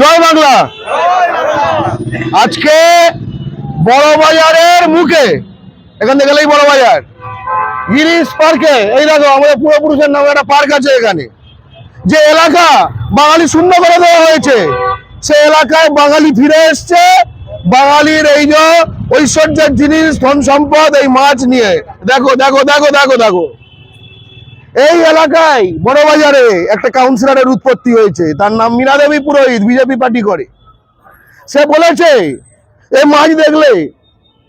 জয় বাংলা। আজকে বড় বাজারের মুখে, এখান থেকে গেলেই বড় বাজার গিরিশ পার্কে, এই দেখো, আমাদের পূর্বপুরুষের নামে একটা পার্ক আছে এখানে। যে এলাকা বাঙালি শূন্য করে দেওয়া হয়েছে, সে এলাকায় বাঙালি ফিরে এসছে বাঙালির এই যে ঐশ্বর্যের জিনিস, ধন সম্পদ, এই মাছ নিয়ে। দেখো দেখো দেখো দেখো দেখো। এই এলাকায় বড় বাজারে একটা কাউন্সিলরের উৎপত্তি হয়েছে। তার নাম মীনা দেবী পুরোহিত বিজেপি পার্টি করে। সে বলেছে এই মাছ দেখলে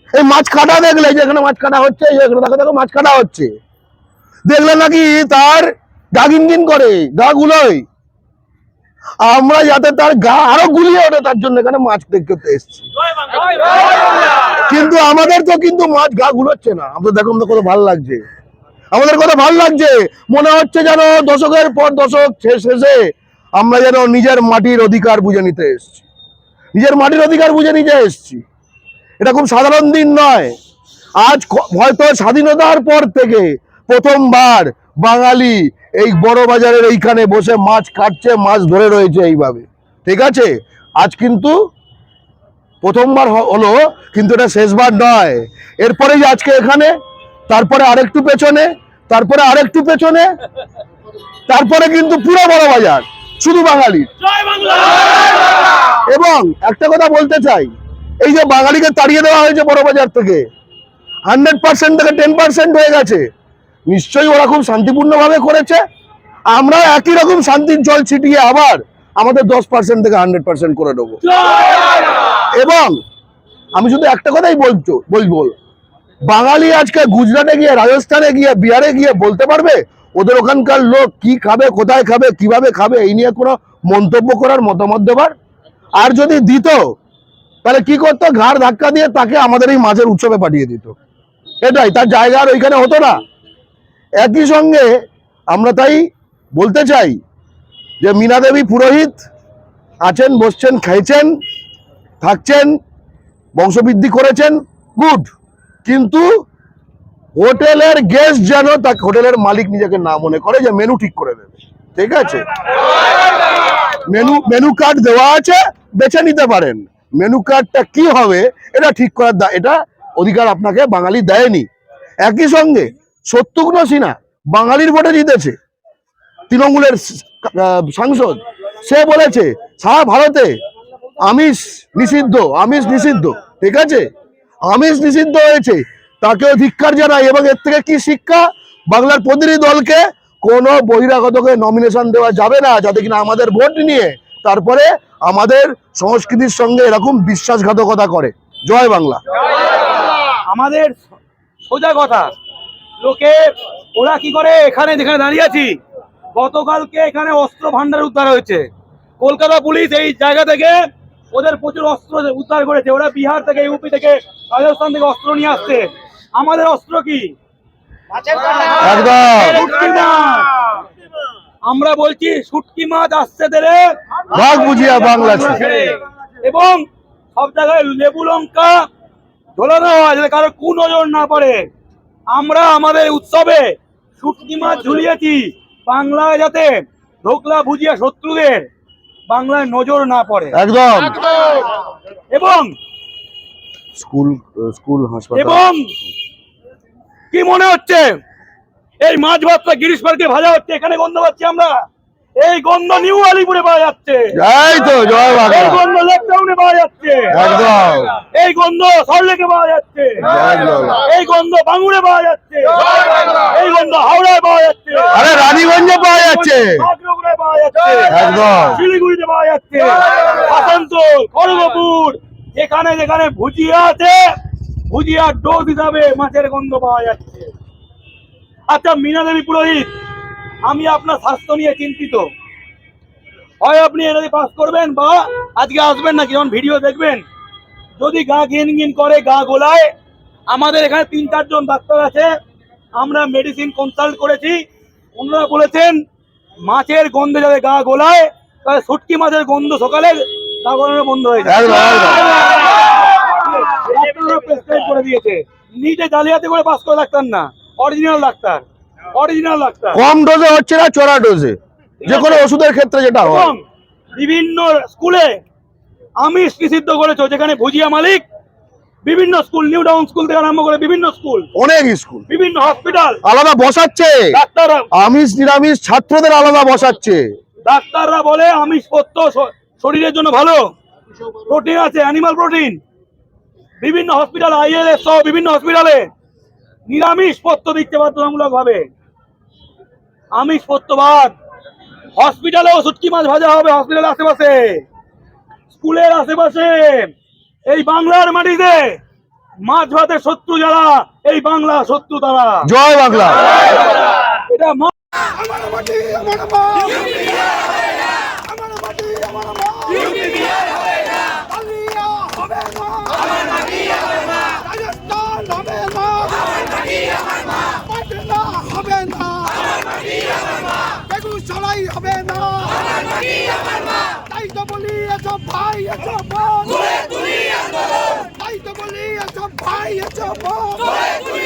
এই মাছ কাটা দেখলে, যেখানে মাছ কাটা হচ্ছে এই যেখানে দেখো দেখো, মাছ কাটা হচ্ছে। দেখলে নাকি তার গা করে গা গুলোয় আমরা যাতে তার গা আরও গুলিয়ে ওঠে, তার জন্য এখানে মাছ দেখতে এসেছি। কিন্তু আমাদের তো কিন্তু মাছ গা গুলোচ্ছে না। আমাদের দেখুন তো কত ভালো লাগছে। আমাদের কথা ভালো লাগছে। মনে হচ্ছে যেন দশকের পর দশক শেষে আমরা যেন নিজের মাটির অধিকার বুঝে নিতে এসেছি। নিজের মাটির অধিকার বুঝে নিতে এসেছি। এটা খুব সাধারণ দিন নয়। আজ হয়তো স্বাধীনতার পর থেকে প্রথমবার বাঙালি এই বড় বাজারের এইখানে বসে মাছ কাটছে মাছ ধরে রয়েছে এইভাবে। ঠিক আছে? আজ কিন্তু প্রথমবার হলো কিন্তু এটা শেষবার নয়। এরপরে আজকে এখানে তারপরে আরেকটু পেছনে তারপরে আরেকটু পেছনে তারপরে কিন্তু পুরো বড় বাজার শুধু বাঙালি। এবং একটা কথা বলতে চাই এই যে বাঙালিকে তাড়িয়ে দেওয়া হয়েছে বড় বাজার থেকে হান্ড্রেড পার্সেন্ট থেকে টেন পার্সেন্ট হয়ে গেছে। নিশ্চয়ই ওরা খুব শান্তিপূর্ণভাবে করেছে। আমরা একই রকম শান্তির জল ছিটিয়ে আবার আমাদের দশ পার্সেন্ট থেকে হান্ড্রেড পার্সেন্ট করে দেবো। এবং আমি শুধু একটা কথাই বলছো, বলব, বাঙালি আজকে গুজরাটে গিয়ে, রাজস্থানে গিয়ে, বিহারে গিয়ে বলতে পারবে, ওদের ওখানকার লোক কি খাবে, কোথায় খাবে, কীভাবে খাবে, এই নিয়ে কোনো মন্তব্য করার মতামত দেবার? আর যদি দিত, তাহলে কি করতো? ঘাড় ধাক্কা দিয়ে তাকে আমাদের এই মাছের উৎসবে পাঠিয়ে দিত। এটাই, তার জায়গা আর ওইখানে হতো না। একই সঙ্গে আমরা তাই বলতে চাই যে মীনা দেবী পুরোহিত আছেন, বসছেন খাইছেন থাকছেন, বংশবৃদ্ধি করেছেন, গুড। কিন্তু হোটেলের গেস্ট যেন তাকে হোটেলের মালিক নিজেকে না মনে করে, যে মেনু ঠিক করে দেবে। ঠিক আছে? মেনু মেনু কার্ড দেওয়া আছে, বেছে নিতে পারেন। মেনু কার্ডটা কি হবে, এটা ঠিক করার এটা অধিকার আপনাকে বাঙালি দেয়নি। একই সঙ্গে সত্যঘ্ন সিনহা বাঙালির ভোটে জিতেছে। তৃণমূলের সাংসদ। সে বলেছে সারা ভারতে আমিষ নিষিদ্ধ আমিষ নিষিদ্ধ। ঠিক আছে? আমিষ নিষিদ্ধ হয়েছে। তাকেও ধিক্ষার জানাই এবং এর থেকে কি শিক্ষা? বাংলার প্রতিনিধি দলকে কোনো বহিরাগতকে নমিনেশন দেওয়া যাবে না, যাতে কিনা আমাদের ভোট নিয়ে তারপরে আমাদের সংস্কৃতির সঙ্গে এরকম বিশ্বাসঘাতকতা করে। জয় বাংলা। আমাদের সোজা কথা। লোকে ওরা কি করে? এখানে যেখানে দাঁড়িয়ে আছি। গতকালকে এখানে অস্ত্র ভান্ডার উদ্ধার হয়েছে। কলকাতা পুলিশ এই জায়গা থেকে ওদের প্রচুর অস্ত্র উদ্ধার করেছে। ওরা বিহার থেকে ইউপি থেকে রাজস্থান থেকে অস্ত্র নিয়ে আসছে। আমাদের অস্ত্র কি? আমরা বলছি শুটকি মাছ আসছে দেরে ভাগ বুঝিয়া বাংলা এবং সব জায়গায় লেবু লঙ্কা ঝোলানো হয় যাতে কারও কু নজর না পড়ে। আমরা আমাদের উৎসবে শুটকি মাছ ঝুলিয়েছি। বাংলায় যাতে ঢোকলা ভুজিয়া শত্রুদের বাংলায় নজর না পড়ে। একদম। এবং স্কুল স্কুল হাসপাতাল। এবং কি মনে হচ্ছে? এই মাছ ভাতটা গিরিশ পার্কে ভাজা হচ্ছে এখানে গন্ধ পাচ্ছি আমরা। এই গন্ধ নিউ আলিপুরে পাওয়া যাচ্ছে। এই তো জয় এই গন্ধ লেকটাউনে পাওয়া যাচ্ছে। একদম। এই গন্ধ সল্লেকে পাওয়া যাচ্ছে। এই গন্ধ বাঙুরে পাওয়া যাচ্ছে। এই গন্ধ হাওড়ায় পাওয়া যাচ্ছে। আরে রানীগঞ্জে পাওয়া যাচ্ছে। পাওয়া যাচ্ছে। একদম। শিলিগুড়িতে পাওয়া যাচ্ছে। আসানসোল খড়গপুর যেখানে যেখানে ভুজিয়া আছে ভুজিয়ার ডোজ হিসাবে মাছের গন্ধ পাওয়া যাচ্ছে। আচ্ছা মীনা দেবী পুরোহিত আমি আপনার স্বাস্থ্য নিয়ে চিন্তিত। হয় আপনি এটা পাস করবেন বা আজকে আসবেন না যখন ভিডিও দেখবেন। যদি গা ঘিন ঘিন করে গা গোলায় আমাদের এখানে তিন চারজন ডাক্তার আছে আমরা মেডিসিন কনসাল্ট করেছি। ওনারা বলেছেন মাছের গন্ধে যাতে গা গোলায় তাহলে শুটকি মাছের গন্ধ সকালে গা গোলানো বন্ধ হয়ে যায়। করে দিয়েছে। নিটে জালিয়াতি করে পাস করে ডাক্তার না অরিজিনাল ডাক্তার। কম ডোজে হচ্ছে না চড়া ডোজে যে কোনো ওষুধের ক্ষেত্রে যেটা হয়। বিভিন্ন স্কুলে আমিষ নিষিদ্ধ করেছ যেখানে ভুজিয়া মালিক বিভিন্ন স্কুল নিউ টাউন স্কুল থেকে আরম্ভ করে বিভিন্ন স্কুল অনেক স্কুল বিভিন্ন হসপিটাল আলাদা বসাচ্ছে। ডাক্তাররা আমিষ নিরামিষ ছাত্রদের আলাদা বসাচ্ছে। ডাক্তাররা বলে আমিষ পত্য শরীরের জন্য ভালো। প্রোটিন আছে অ্যানিমাল প্রোটিন বিভিন্ন হসপিটাল আইএলএস সহ বিভিন্ন হসপিটালে নিরামিষ পত্র দিচ্ছে বাধ্যতামূলক ভাবে আমিষ পত্য বাদ হসপিটালেও শুটকি মাছ ভাজা হবে হসপিটালের আশেপাশে। স্কুলের আশেপাশে। এই বাংলার মাটিতে মাছ ভাতের শত্রু যারা এই বাংলা শত্রু তারা। জয় বাংলা। এটা আমার মাটি আমার মা আমার মাটি আমার মা পালিয়া হবে না রাজস্থান হবে না পাটনা হবে না বেগুসরাই হবে না তাই তো বলি এসব ভাই এসব বোন তাই তো বলি এসব ভাই এসব বোন